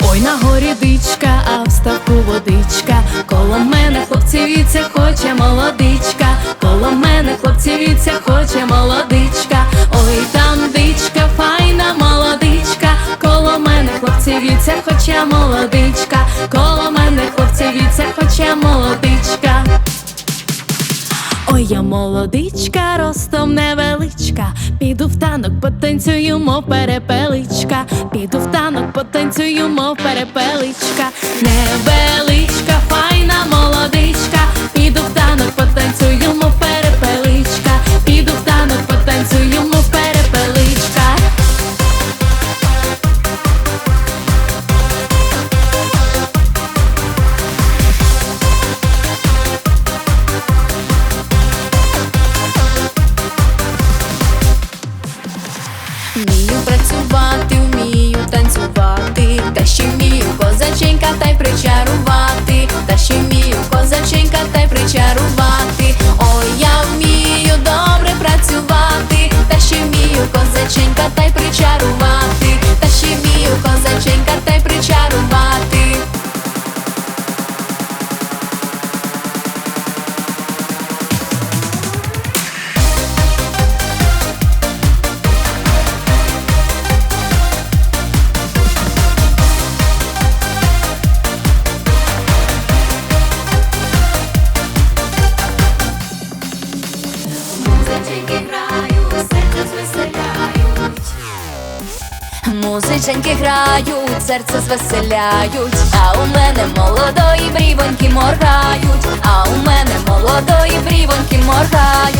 Ой на горі дичка, а в ставку водичка. Коло мене хлопцівіться, хоче молодичка. Коло мене хлопці віця, хоче молодичка. Ой там дичка, файна молодичка. Коло мене хлопцівіться, хоче молодичка. Коло мене хлопцівіться, хоче молодичка. Ой, я молодичка, ростом невеличка. Піду в танок, потанцюю, мов перепеличка. Піду в танок, потанцюю, мов перепеличка. Невеличка, працювати, вмію танцювати, та ще вмію козаченька та й причарувати, музиченьки грають, серце звеселяють. Музиченьки грають, серце звеселяють, а у мене молодої брівоньки моргають, а у мене молодої брівоньки моргають.